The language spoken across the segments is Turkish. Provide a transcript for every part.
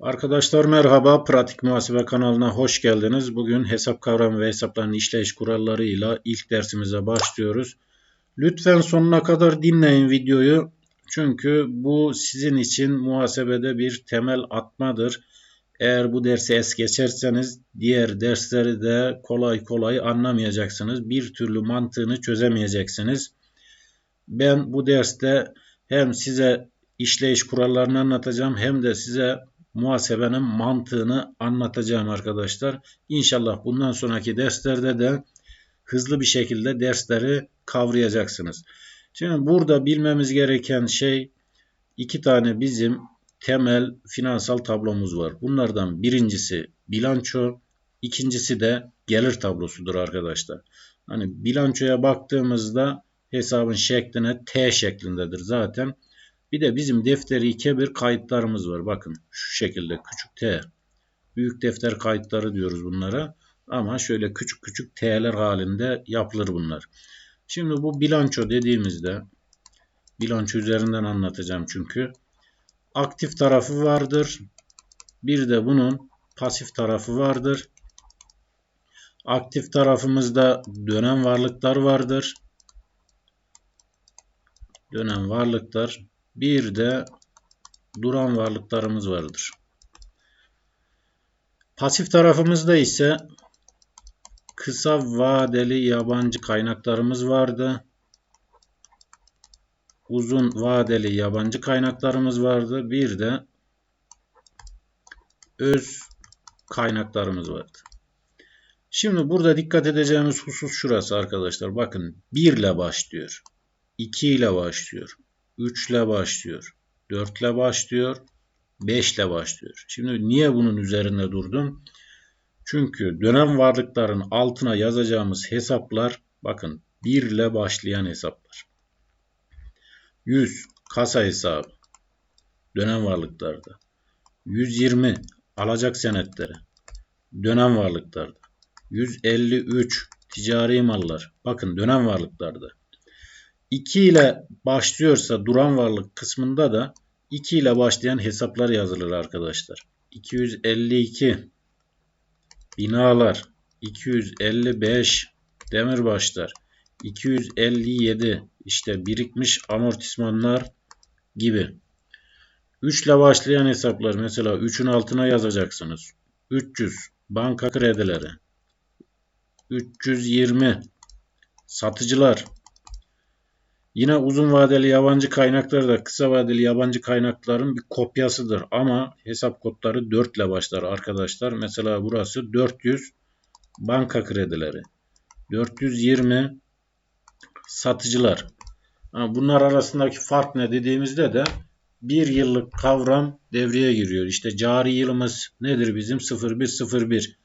Arkadaşlar merhaba. Pratik Muhasebe kanalına hoş geldiniz. Bugün hesap kavramı ve hesapların işleyiş kurallarıyla ilk dersimize başlıyoruz. Lütfen sonuna kadar dinleyin videoyu. Çünkü bu sizin için muhasebede bir temel atmadır. Eğer bu dersi es geçerseniz diğer dersleri de kolay kolay anlamayacaksınız. Bir türlü mantığını çözemeyeceksiniz. Ben bu derste hem size işleyiş kurallarını anlatacağım hem de size muhasebenin mantığını anlatacağım arkadaşlar. İnşallah bundan sonraki derslerde de hızlı bir şekilde dersleri kavrayacaksınız. Şimdi burada bilmemiz gereken şey iki tane bizim temel finansal tablomuz var. Bunlardan birincisi bilanço, ikincisi de gelir tablosudur arkadaşlar. Hani bilançoya baktığımızda hesabın şekline T şeklindedir zaten. Bir de bizim defteri kebir kayıtlarımız var. Bakın şu şekilde küçük t. Büyük defter kayıtları diyoruz bunlara. Ama şöyle küçük küçük t'ler halinde yapılır bunlar. Şimdi bu bilanço dediğimizde bilanço üzerinden anlatacağım çünkü. Aktif tarafı vardır. Bir de bunun pasif tarafı vardır. Aktif tarafımızda dönem varlıklar vardır. Dönem varlıklar bir de duran varlıklarımız vardır. Pasif tarafımızda ise kısa vadeli yabancı kaynaklarımız vardı. Uzun vadeli yabancı kaynaklarımız vardı. Bir de öz kaynaklarımız vardı. Şimdi burada dikkat edeceğimiz husus şurası arkadaşlar. Bakın 1 ile başlıyor. 2 ile başlıyor. 3 ile başlıyor. 4 ile başlıyor. 5 ile başlıyor. Şimdi niye bunun üzerinde durdum? Çünkü dönem varlıkların altına yazacağımız hesaplar bakın 1 ile başlayan hesaplar. 100 kasa hesabı dönem varlıklarda. 120 alacak senetleri dönem varlıklarda. 153 ticari mallar bakın dönem varlıklarda. 2 ile başlıyorsa duran varlık kısmında da 2 ile başlayan hesaplar yazılır arkadaşlar. 252 binalar, 255 demirbaşlar, 257 işte birikmiş amortismanlar gibi. 3 ile başlayan hesaplar mesela 3'ün altına yazacaksınız. 300 banka kredileri. 320 satıcılar Yine uzun vadeli yabancı kaynaklar da kısa vadeli yabancı kaynakların bir kopyasıdır. Ama hesap kodları 4 ile başlar arkadaşlar. Mesela burası 400 banka kredileri. 420 satıcılar. Bunlar arasındaki fark ne dediğimizde de bir yıllık kavram devreye giriyor. İşte cari yılımız nedir bizim? 0101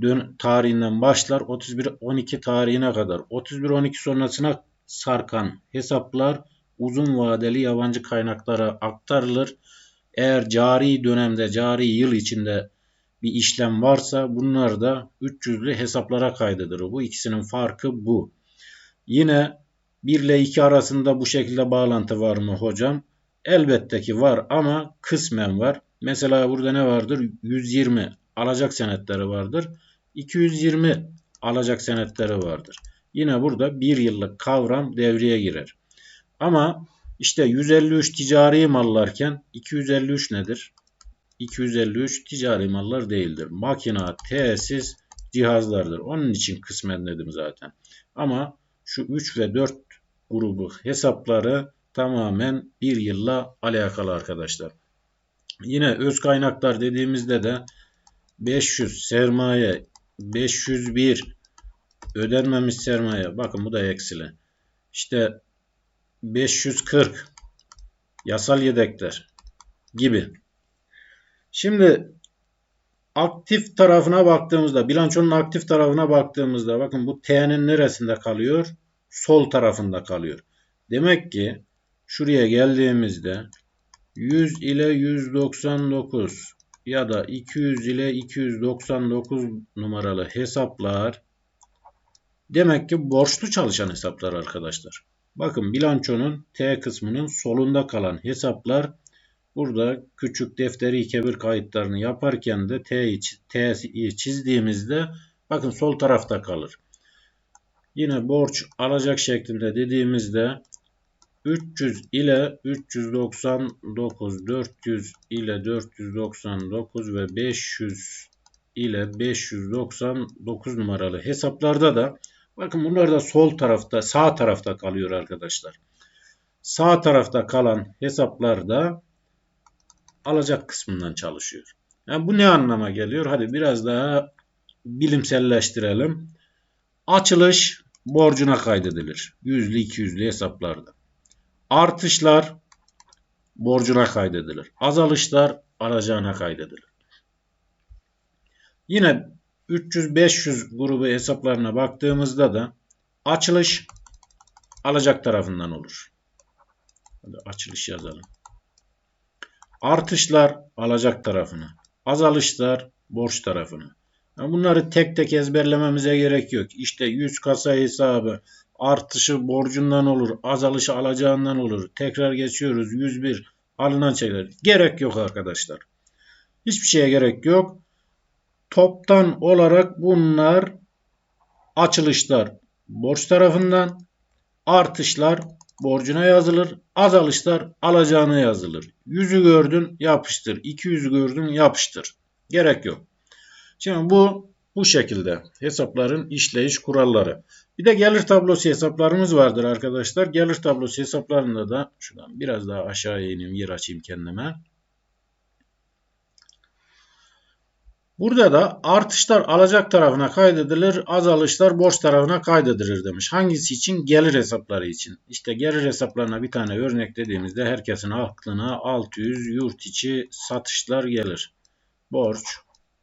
dön tarihinden başlar 31 12 tarihine kadar. 31 12 sonrasına sarkan hesaplar uzun vadeli yabancı kaynaklara aktarılır. Eğer cari dönemde, cari yıl içinde bir işlem varsa bunlar da 300'lü hesaplara kaydedilir. Bu ikisinin farkı bu. Yine 1 ile 2 arasında bu şekilde bağlantı var mı hocam? Elbette ki var ama kısmen var. Mesela burada ne vardır? 120 alacak senetleri vardır. 220 alacak senetleri vardır. Yine burada bir yıllık kavram devreye girer. Ama işte 153 ticari mallarken 253 nedir? 253 ticari mallar değildir. Makina, tesis, cihazlardır. Onun için kısmen dedim zaten. Ama şu 3 ve 4 grubu hesapları tamamen bir yılla alakalı arkadaşlar. Yine öz kaynaklar dediğimizde de 500 sermaye, 501 Ödenmemiş sermaye. Bakın bu da eksili. İşte 540 yasal yedekler gibi. Şimdi aktif tarafına baktığımızda, bilançonun aktif tarafına baktığımızda bakın bu T'nin neresinde kalıyor? Sol tarafında kalıyor. Demek ki şuraya geldiğimizde 100 ile 199 ya da 200 ile 299 numaralı hesaplar Demek ki borçlu çalışan hesaplar arkadaşlar. Bakın bilançonun T kısmının solunda kalan hesaplar burada küçük defteri kebir kayıtlarını yaparken de T'yi çizdiğimizde bakın sol tarafta kalır. Yine borç alacak şeklinde dediğimizde 300 ile 399, 400 ile 499 ve 500 ile 599 numaralı hesaplarda da bakın bunlar da sol tarafta sağ tarafta kalıyor arkadaşlar. Sağ tarafta kalan hesaplarda alacak kısmından çalışıyor. Yani bu ne anlama geliyor? Hadi biraz daha bilimselleştirelim. Açılış borcuna kaydedilir. Yüzlü, iki yüzlü hesaplarda. Artışlar borcuna kaydedilir. Azalışlar alacağına kaydedilir. Yine 300-500 grubu hesaplarına baktığımızda da açılış alacak tarafından olur. Hadi açılış yazalım. Artışlar alacak tarafına. Azalışlar borç tarafına. Yani bunları tek tek ezberlememize gerek yok. İşte 100 kasa hesabı artışı borcundan olur, azalışı alacağından olur. Tekrar geçiyoruz 101 alınan şeyler. Gerek yok arkadaşlar. Hiçbir şeye gerek yok. Toptan olarak bunlar açılışlar borç tarafından, artışlar borcuna yazılır, azalışlar alacağına yazılır. Yüzü gördün yapıştır, 200 gördün yapıştır. Gerek yok. Şimdi bu bu şekilde hesapların işleyiş kuralları. Bir de gelir tablosu hesaplarımız vardır arkadaşlar. Gelir tablosu hesaplarında da şuradan biraz daha aşağıya ineyim yer açayım kendime. Burada da artışlar alacak tarafına kaydedilir, azalışlar borç tarafına kaydedilir demiş. Hangisi için? Gelir hesapları için. İşte gelir hesaplarına bir tane örnek dediğimizde herkesin aklına 600 yurt içi satışlar gelir. Borç,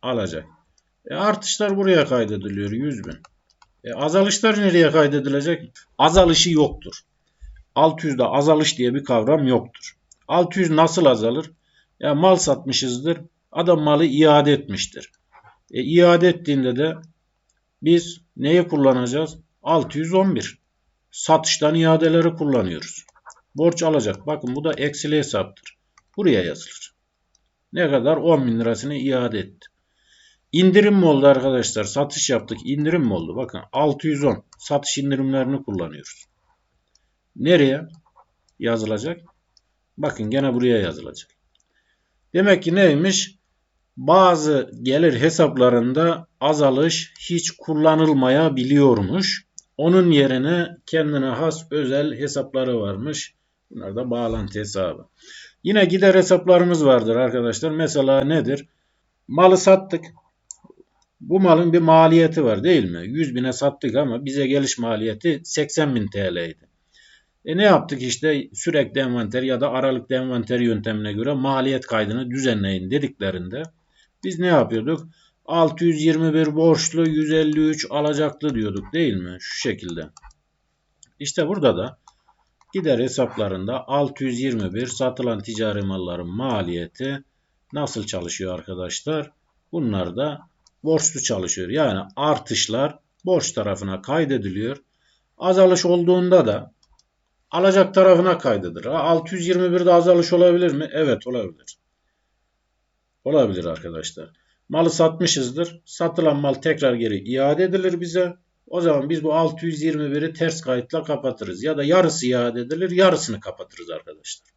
alacak. E artışlar buraya kaydediliyor 100 bin. E azalışlar nereye kaydedilecek? Azalışı yoktur. 600'de azalış diye bir kavram yoktur. 600 nasıl azalır? Ya mal satmışızdır. Adam malı iade etmiştir. E, iade ettiğinde de biz neyi kullanacağız? 611. Satıştan iadeleri kullanıyoruz. Borç alacak. Bakın bu da eksili hesaptır. Buraya yazılır. Ne kadar? 10 bin lirasını iade etti. İndirim mi oldu arkadaşlar? Satış yaptık. İndirim mi oldu? Bakın 610 satış indirimlerini kullanıyoruz. Nereye yazılacak? Bakın gene buraya yazılacak. Demek ki neymiş? Bazı gelir hesaplarında azalış hiç kullanılmayabiliyormuş. Onun yerine kendine has özel hesapları varmış. Bunlar da bağlantı hesabı. Yine gider hesaplarımız vardır arkadaşlar. Mesela nedir? Malı sattık. Bu malın bir maliyeti var değil mi? 100 bine sattık ama bize geliş maliyeti 80 bin TL'ydi. E ne yaptık işte sürekli envanter ya da aralıklı envanter yöntemine göre maliyet kaydını düzenleyin dediklerinde biz ne yapıyorduk? 621 borçlu 153 alacaklı diyorduk değil mi? Şu şekilde. İşte burada da gider hesaplarında 621 satılan ticari malların maliyeti nasıl çalışıyor arkadaşlar? Bunlar da borçlu çalışıyor. Yani artışlar borç tarafına kaydediliyor. Azalış olduğunda da alacak tarafına kaydedilir. 621'de azalış olabilir mi? Evet olabilir. Olabilir arkadaşlar. Malı satmışızdır. Satılan mal tekrar geri iade edilir bize. O zaman biz bu 621'i ters kayıtla kapatırız. Ya da yarısı iade edilir, yarısını kapatırız arkadaşlar.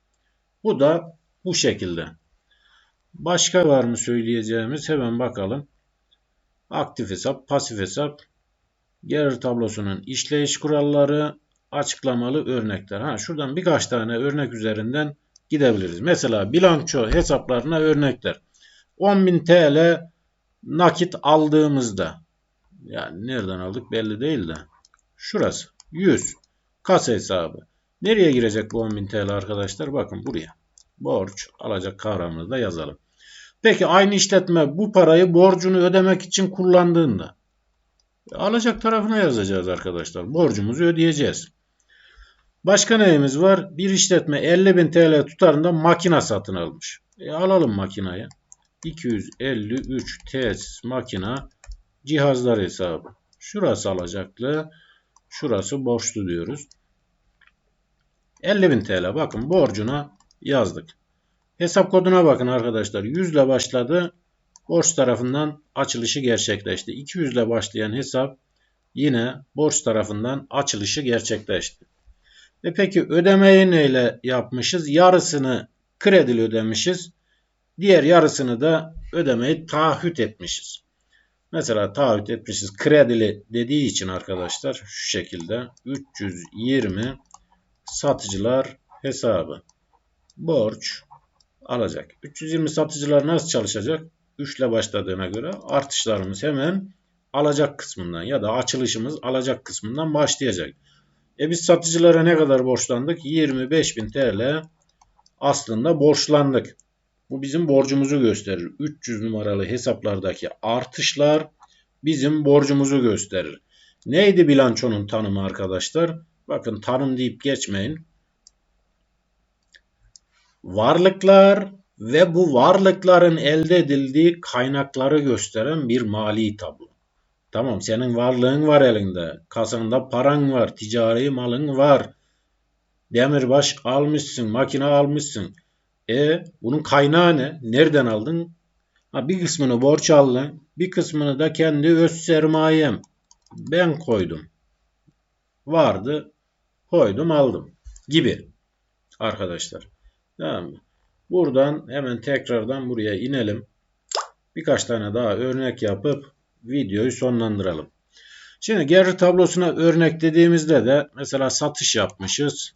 Bu da bu şekilde. Başka var mı söyleyeceğimiz? Hemen bakalım. Aktif hesap, pasif hesap, gelir tablosunun işleyiş kuralları, açıklamalı örnekler. Ha, şuradan birkaç tane örnek üzerinden gidebiliriz. Mesela bilanço hesaplarına örnekler. 10.000 TL nakit aldığımızda yani nereden aldık belli değil de şurası 100 kasa hesabı. Nereye girecek bu 10.000 TL arkadaşlar? Bakın buraya. Borç alacak kavramını da yazalım. Peki aynı işletme bu parayı borcunu ödemek için kullandığında alacak tarafına yazacağız arkadaşlar. Borcumuzu ödeyeceğiz. Başka neyimiz var? Bir işletme 50.000 TL tutarında makina satın almış. E, alalım makinayı. 253 tesis makina cihazlar hesabı. Şurası alacaklı. Şurası borçlu diyoruz. 50.000 TL bakın borcuna yazdık. Hesap koduna bakın arkadaşlar. 100 ile başladı. Borç tarafından açılışı gerçekleşti. 200 ile başlayan hesap yine borç tarafından açılışı gerçekleşti. E peki ödemeyi neyle yapmışız? Yarısını kredili ödemişiz. Diğer yarısını da ödemeyi taahhüt etmişiz. Mesela taahhüt etmişiz kredili dediği için arkadaşlar şu şekilde 320 satıcılar hesabı borç alacak. 320 satıcılar nasıl çalışacak? 3 ile başladığına göre artışlarımız hemen alacak kısmından ya da açılışımız alacak kısmından başlayacak. E biz satıcılara ne kadar borçlandık? 25.000 TL aslında borçlandık. Bu bizim borcumuzu gösterir. 300 numaralı hesaplardaki artışlar bizim borcumuzu gösterir. Neydi bilançonun tanımı arkadaşlar? Bakın tanım deyip geçmeyin. Varlıklar ve bu varlıkların elde edildiği kaynakları gösteren bir mali tablo. Tamam senin varlığın var elinde. Kasanda paran var. Ticari malın var. Demirbaş almışsın. Makine almışsın. E bunun kaynağı ne? Nereden aldın? Ha, bir kısmını borç aldın. Bir kısmını da kendi öz sermayem. Ben koydum. Vardı. Koydum aldım. Gibi. Arkadaşlar. Tamam mı? Buradan hemen tekrardan buraya inelim. Birkaç tane daha örnek yapıp videoyu sonlandıralım. Şimdi geri tablosuna örnek dediğimizde de mesela satış yapmışız.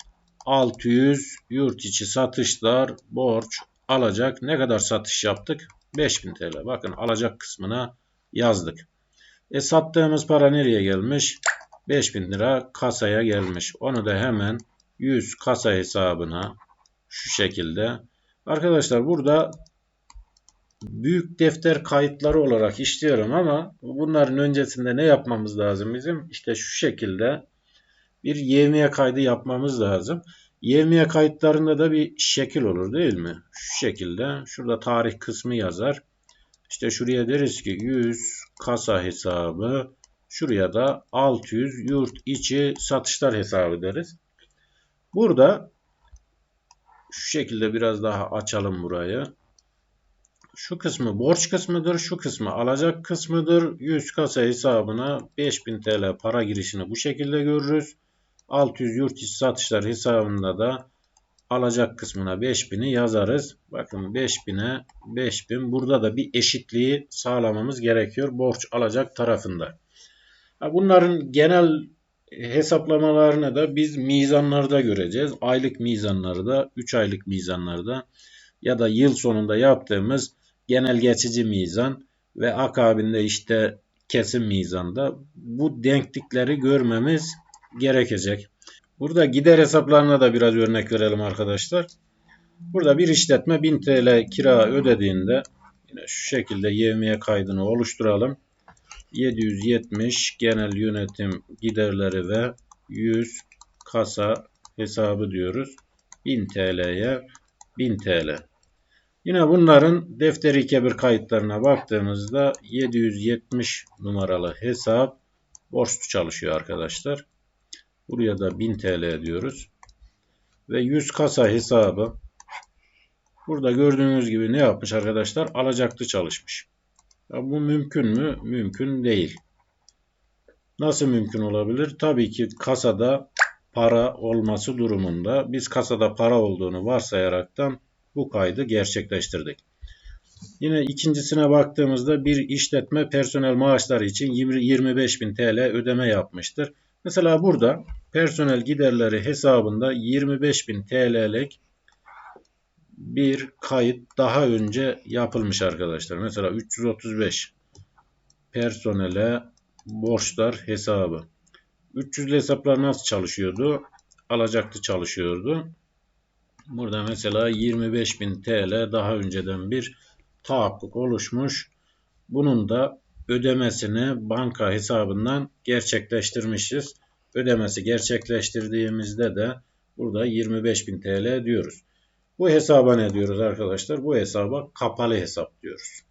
600 yurt içi satışlar borç alacak. Ne kadar satış yaptık? 5000 TL. Bakın alacak kısmına yazdık. E sattığımız para nereye gelmiş? 5000 lira kasaya gelmiş. Onu da hemen 100 kasa hesabına şu şekilde. Arkadaşlar burada büyük defter kayıtları olarak işliyorum ama bunların öncesinde ne yapmamız lazım bizim? İşte şu şekilde bir yevmiye kaydı yapmamız lazım. Yevmiye kayıtlarında da bir şekil olur değil mi? Şu şekilde. Şurada tarih kısmı yazar. İşte şuraya deriz ki 100 kasa hesabı. Şuraya da 600 yurt içi satışlar hesabı deriz. Burada şu şekilde biraz daha açalım burayı. Şu kısmı borç kısmıdır. Şu kısmı alacak kısmıdır. 100 kasa hesabına 5000 TL para girişini bu şekilde görürüz. 600 yurt içi satışlar hesabında da alacak kısmına 5000'i yazarız. Bakın 5000'e 5000. Burada da bir eşitliği sağlamamız gerekiyor borç alacak tarafında. Bunların genel hesaplamalarını da biz mizanlarda göreceğiz. Aylık mizanlarda, 3 aylık mizanlarda ya da yıl sonunda yaptığımız genel geçici mizan ve akabinde işte kesim mizanda bu denklikleri görmemiz gerekecek. Burada gider hesaplarına da biraz örnek verelim arkadaşlar. Burada bir işletme 1000 TL kira ödediğinde yine şu şekilde yevmiye kaydını oluşturalım. 770 genel yönetim giderleri ve 100 kasa hesabı diyoruz. 1000 TL'ye 1000 TL. Yine bunların defteri kebir kayıtlarına baktığımızda 770 numaralı hesap borçlu çalışıyor arkadaşlar. Buraya da 1000 TL diyoruz. Ve 100 kasa hesabı burada gördüğünüz gibi ne yapmış arkadaşlar? Alacaklı çalışmış. Ya bu mümkün mü? Mümkün değil. Nasıl mümkün olabilir? Tabii ki kasada para olması durumunda biz kasada para olduğunu varsayaraktan bu kaydı gerçekleştirdik. Yine ikincisine baktığımızda bir işletme personel maaşları için 25.000 TL ödeme yapmıştır. Mesela burada personel giderleri hesabında 25.000 TL'lik bir kayıt daha önce yapılmış arkadaşlar. Mesela 335 personele borçlar hesabı. 300'lü hesaplar nasıl çalışıyordu? Alacaklı çalışıyordu. Burada mesela 25.000 TL daha önceden bir tahakkuk oluşmuş. Bunun da ödemesini banka hesabından gerçekleştirmişiz. Ödemesi gerçekleştirdiğimizde de burada 25.000 TL diyoruz. Bu hesaba ne diyoruz arkadaşlar? Bu hesaba kapalı hesap diyoruz.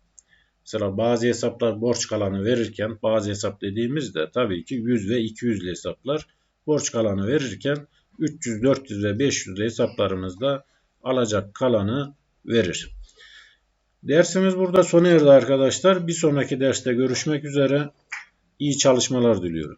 Mesela bazı hesaplar borç kalanı verirken bazı hesap dediğimizde tabii ki 100 ve 200 hesaplar borç kalanı verirken 300, 400 ve 500 hesaplarımızda alacak kalanı verir. Dersimiz burada sona erdi arkadaşlar. Bir sonraki derste görüşmek üzere. İyi çalışmalar diliyorum.